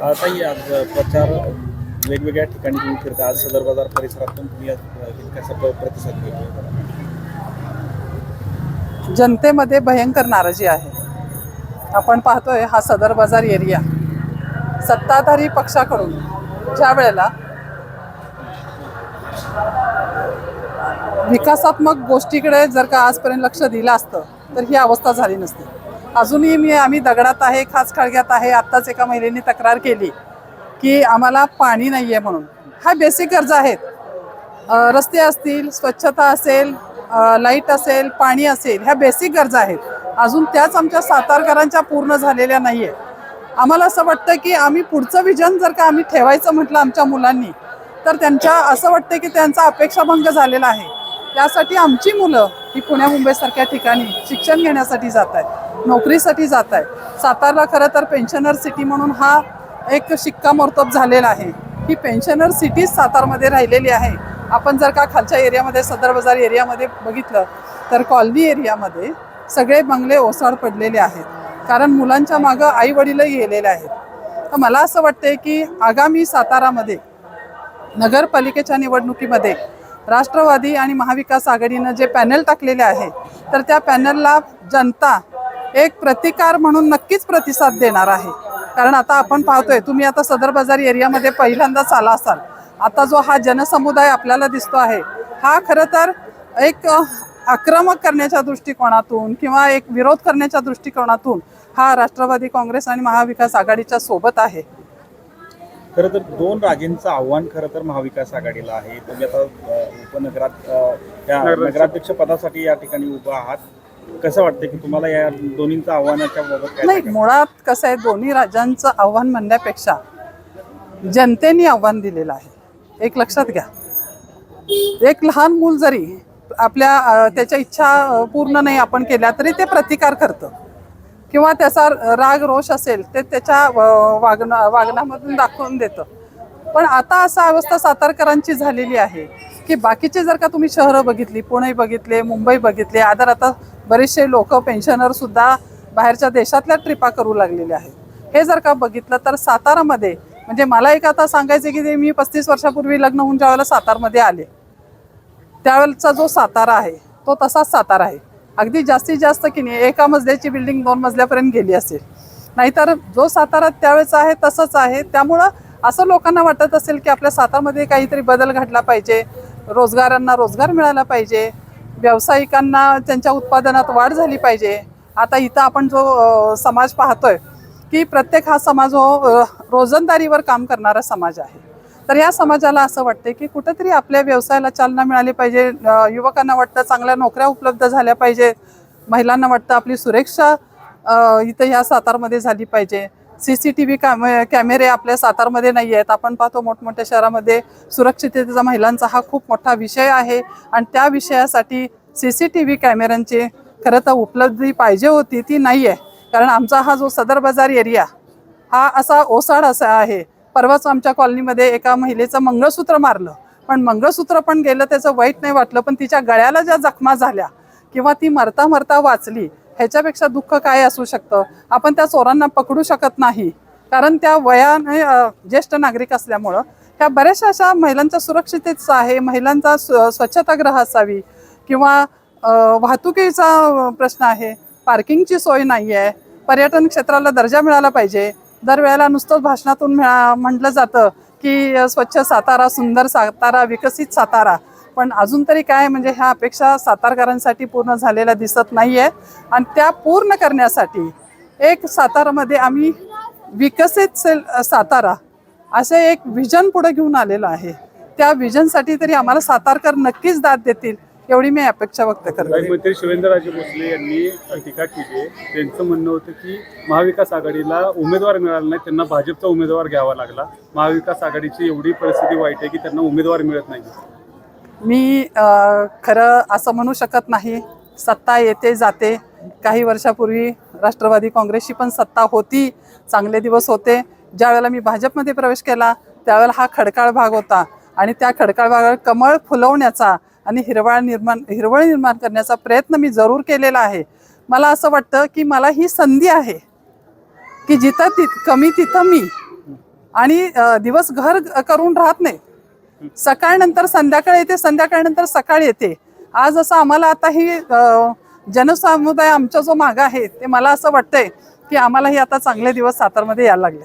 ताई आज प्रचार वेगवेगळ्या ठिकाणी तुम्ही फिरता. आज सदर बाजार परिसरातून तुम्ही आज कसा प्रतिसाद घेतोय जनतेमध्ये भयंकर नाराजी आहे. आपण पाहतोय हा सदर बाजार एरिया. सत्ताधारी पक्षाकडून ज्या वेळेला विकासात्मक गोष्टीकडे जर का आजपर्यंत लक्ष दिलं असतं तर ही अवस्था झाली नसती. अजूनही मी आम्ही दगडात आहे खास खळग्यात आहे. आत्ताच एका महिलेने तक्रार केली की आम्हाला पाणी नाही आहे म्हणून. हा बेसिक गरजा आहेत. रस्ते असतील स्वच्छता असेल लाइट असेल पाणी असेल ह्या बेसिक गरजा आहेत. अजून त्याच आमच्या सातारकरांच्या पूर्ण झालेल्या नाही आहे आम्हाला असं वाटतं की आम्ही पुढचं विजन जर का आम्ही ठेवायचं म्हटलं आमच्या मुलांनी तर त्यांच्या असं वाटतं की त्यांचा अपेक्षाभंग झालेला आहे. त्यासाठी आमची मुलं ही पुण्या मुंबईसारख्या ठिकाणी शिक्षण घेण्यासाठी जात आहेत नोकरीसाठी जात आहेत. सातारला खरं तर पेन्शनर सिटी म्हणून हा एक शिक्कामोर्तब झालेला आहे. ही पेन्शनर सिटीच सातारमध्ये राहिलेली आहे. आपण जर का खालच्या एरियामध्ये सदर बाजार एरियामध्ये बघितलं तर कॉलनी एरियामध्ये सगळे बंगले ओसाड पडलेले आहेत. कारण मुलांच्या मागं आई वडीलही गेलेले आहेत. तर मला असं वाटतंय की आगामी सातारामध्ये नगरपालिकेच्या निवडणुकीमध्ये राष्ट्रवादी आणि महाविकास आघाडीनं जे पॅनल टाकलेले आहे तर त्या पॅनलला जनता एक प्रतिकार म्हणून नक्कीच प्रतिसाद देणार आहे. कारण आता आपण पाहतोय तुम्ही आता सदर बाजार एरियामध्ये पहिल्यांदाच आला असाल. आता जो हा जनसमुदाय आपल्याला दिसतो आहे हा खरं तर एक आक्रमक करण्याच्या दृष्टिकोनातून किंवा एक विरोध करण्याच्या दृष्टिकोनातून हा राष्ट्रवादी काँग्रेस आणि महाविकास आघाडीच्या सोबत आहे. खरं तर दोन राजेंचं आव्हान खरं तर महाविकास आघाडीला आहे. तुम्ही आता उपनगरात त्या नगराध्यक्ष पदासाठी या ठिकाणी उभा आहात. कसं वाटतं की तुम्हाला या दोन्हींचं आव्हानाच्या बाबत काय नाही? मुळात कसं आहे दोन्ही राज्यांचं आव्हान म्हणण्यापेक्षा जनतेने आव्हान दिलेलं आहे. एक लक्षात घ्या. एक लहान मूल जरी आपल्या त्याच्या इच्छा पूर्ण नाही आपण केल्या तरी ते प्रतिकार करतं. किंवा त्याचा राग रोष असेल ते त्याच्या अ, वागणं वागण्यामधून दाखवून देतं. पण आता असा अवस्था सातारकरांची झालेली आहे की बाकीचे जर का तुम्ही शहरं बघितली पुणे बघितले मुंबई बघितले आदर आता बरेचसे लोक पेन्शनरसुद्धा बाहेरच्या देशातल्या ट्रिपा करू लागलेले आहेत. हे जर का बघितलं तर सातारामध्ये म्हणजे मला एक आता सांगायचं की ते मी पस्तीस वर्षापूर्वी लग्न होऊन ज्यावेळेला सातारमध्ये आले त्यावेळेचा जो सातारा आहे तो तसाच सातारा आहे. अगदी जास्तीत जास्त की नाही एका मजल्याची बिल्डिंग दोन मजल्यापर्यंत गेली असेल. नाहीतर जो सातारा त्यावेळेचा आहे तसंच आहे. त्यामुळं असं लोकांना वाटत असेल की आपल्या सातारमध्ये काहीतरी बदल घडला पाहिजे. रोजगारांना रोजगार मिळाला पाहिजे. व्यावसायिकांना त्यांच्या उत्पादनात वाढ झाली पाहिजे. आता इथं आपण जो समाज पाहतोय की प्रत्येक हा समाज हो रोजंदारीवर काम करणारा समाज आहे. तर या समाजाला असं वाटते की कुठंतरी आपल्या व्यवसायाला चालना मिळाली पाहिजे. युवकांना वाटतं चांगल्या नोकऱ्या उपलब्ध झाल्या पाहिजे. महिलांना वाटतं आपली सुरक्षा इथं ह्या सातारमध्ये झाली पाहिजे. सी सी टी व्ही कॅमे कॅमेरे आपल्या सातारमध्ये नाही आहेत. आपण पाहतो मोठमोठ्या शहरामध्ये सुरक्षिततेचा महिलांचा हा खूप मोठा विषय आहे. आणि त्या विषयासाठी सी सी टी व्ही कॅमेऱ्यांची खरं तर उपलब्धी पाहिजे होती ती नाही आहे कारण आमचा हा जो सदर बाजार एरिया हा असा ओसाड असा आहे परवाच आमच्या कॉलनीमध्ये एका महिलेचं मंगळसूत्र मारलं. पण मंगळसूत्र पण गेलं त्याचं वाईट नाही वाटलं पण तिच्या गळ्याला ज्या जखमा झाल्या किंवा ती मरता मरता वाचली ह्याच्यापेक्षा दुःख काय असू शकतं? आपण त्या चोरांना पकडू शकत नाही. कारण त्या वयाने ज्येष्ठ नागरिक असल्यामुळं ह्या बऱ्याचशा अशा महिलांच्या सुरक्षिततेचं आहे. महिलांचा स्व- स्वच्छतागृह असावी किंवा वाहतुकीचा प्रश्न आहे. पार्किंगची सोय नाही आहे पर्यटन क्षेत्राला दर्जा मिळाला पाहिजे. दरवेळेला नुसतंच भाषणातून मिळा म्हटलं जातं की स्वच्छ सातारा सुंदर सातारा विकसित सातारा. पण अजून तरी काय म्हणजे ह्या अपेक्षा सातारकरांसाठी पूर्ण झालेल्या दिसत नाही आहे आणि त्या पूर्ण करण्यासाठी एक सातारामध्ये आम्ही विकसित सेल सातारा असे एक विजन पुढे घेऊन आलेलं आहे. त्या विजनसाठी तरी आम्हाला सातारकर नक्कीच दाद देतील. एवढी मी अपेक्षा व्यक्त करते. मंत्री शिवेंद्रराजे भोसले यांनी टीका केली आहे. त्यांचं म्हणणं होतं की महाविकास आघाडीला उमेदवार मिळाला नाही त्यांना भाजपचा उमेदवार घ्यावा लागला. महाविकास आघाडीची एवढी परिस्थिती वाईट आहे की त्यांना उमेदवार मिळत नाही. मी खरं असं म्हणू शकत नाही. सत्ता येते जाते. काही वर्षापूर्वी राष्ट्रवादी काँग्रेसची पण सत्ता होती. चांगले दिवस होते. ज्या वेळेला मी भाजपमध्ये प्रवेश केला त्यावेळेला हा खडकाळ भाग होता. आणि त्या खडकाळ भागावर कमळ फुलवण्याचा आणि हिरवळ निर्माण हिरवळ निर्माण करण्याचा प्रयत्न मी जरूर केलेला आहे. मला असं वाटतं की मला ही संधी आहे की जिथं ति कमी तिथं मी आणि दिवस घर करून राहत नाही. सकाळ नंतर संध्याकाळ येते संध्याकाळ नंतर सकाळ येते. आज असं आम्हाला आता ही जनसमुदाय आमचा जो मागा आहे ते मला असं वाटतंय की आम्हालाही आता चांगले दिवस सातारमध्ये यायला लागले.